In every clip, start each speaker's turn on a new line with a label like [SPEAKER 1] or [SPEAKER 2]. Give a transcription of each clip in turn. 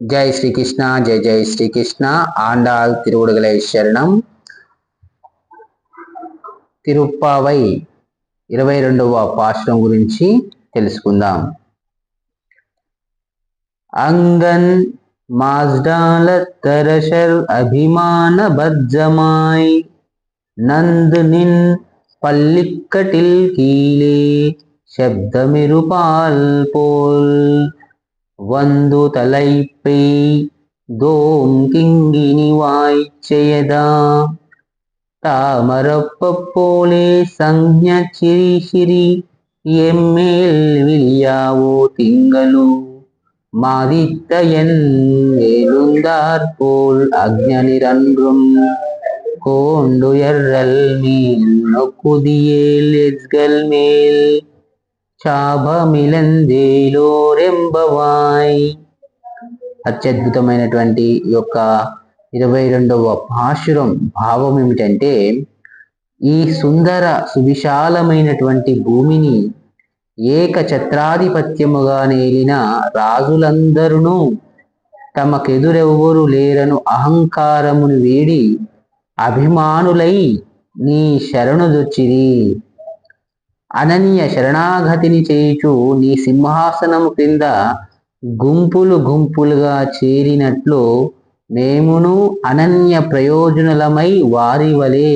[SPEAKER 1] ஜெய் ஸ்ரீ கிருஷ்ணா ஜெய் ஜெய் ஸ்ரீ கிருஷ்ணா ஆண்டாள் திருவுடுகளை శరణం తిరుప్పావై ఇరవై రెండవ పాశ్రం గురించి తెలుసుకుందాం అంగన్ మాజ్డాల తరశర్ అభిమాన బజ్జమాయ్ నంద్ నిన్ పల్లిక్కటిల్ కీలే శబ్దమిరుపాల్ పోల్ ಒಂದು ತಲೈಪೈ ಗೋಂ கிங்கினி வாய்ச்செயதா தாமரப்போலே சஞ்ஞ சிரி சிரி எம்மேல் விழியாவோ திங்களு. மாதித்தயன் எழுந்தார்போல் அக்னிரன்றும் கோண்டுயர்றல் மேல் நொக்குதியேல் எஸ்கள் மேல். చాభమిలందేలోరెంబవాయ్. అత్యద్భుతమైనటువంటి ఈ యొక్క ఇరవై రెండవ పాశురం భావం ఏమిటంటే ఈ సుందర సువిశాలమైనటువంటి భూమిని ఏక ఛత్రాధిపత్యముగా నేలిన రాజులందరూ తమకెదురెవ్వరు లేరను అహంకారమును వీడి అభిమానులై నీ శరణుదొచ్చిరి. అనన్య శరణాగతిని చేయుచు నీ సింహాసనము క్రింద గుంపులు గుంపులుగా చేరినట్లు మేమును అనన్య ప్రయోజనులమై వారి వలె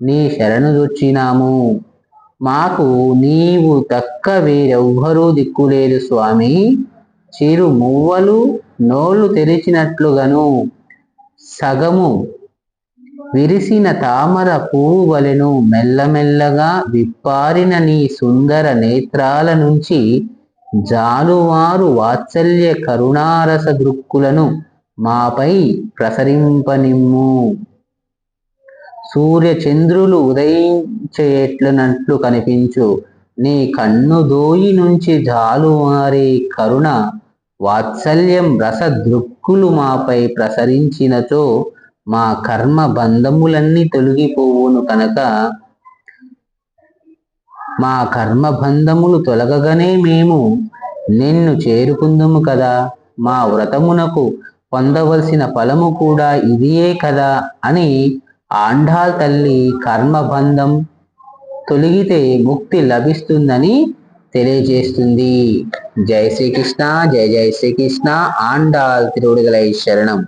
[SPEAKER 1] నీ శరణుదొచ్చినాము మాకు నీవు తక్క వేరెవ్వరూ దిక్కులేదు స్వామి. చిరు మువ్వలు నోళ్ళు తెరిచినట్లుగాను సగము విరిసిన తామర పువ్వు వలెను మెల్లమెల్లగా విప్పారిన నీ సుందర నేత్రాల నుంచి జాలువారు వాత్సల్య కరుణారస దృక్కులను మాపై ప్రసరింపనిమ్ము. సూర్య చంద్రులు ఉదయించేట్లనట్లు కనిపించు. నీ కన్ను దోయి నుంచి జాలువారే కరుణ. వాత్సల్యం రస దృక్కులు మాపై ప్రసరించినచో మా కర్మ బంధములన్నీ తొలగిపోవును కనుక మా కర్మ బంధములు తొలగగానే మేము నిన్ను చేరుకుందుము కదా. మా వ్రతమునకు పొందవలసిన ఫలము కూడా ఇదియే కదా అని ఆండాల్ తల్లి కర్మబంధం తొలగితే ముక్తి లభిస్తుందని తెలియజేస్తుంది. జై శ్రీకృష్ణ జై జై శ్రీకృష్ణ ఆండాల్ తిరువుడుగలై శరణం.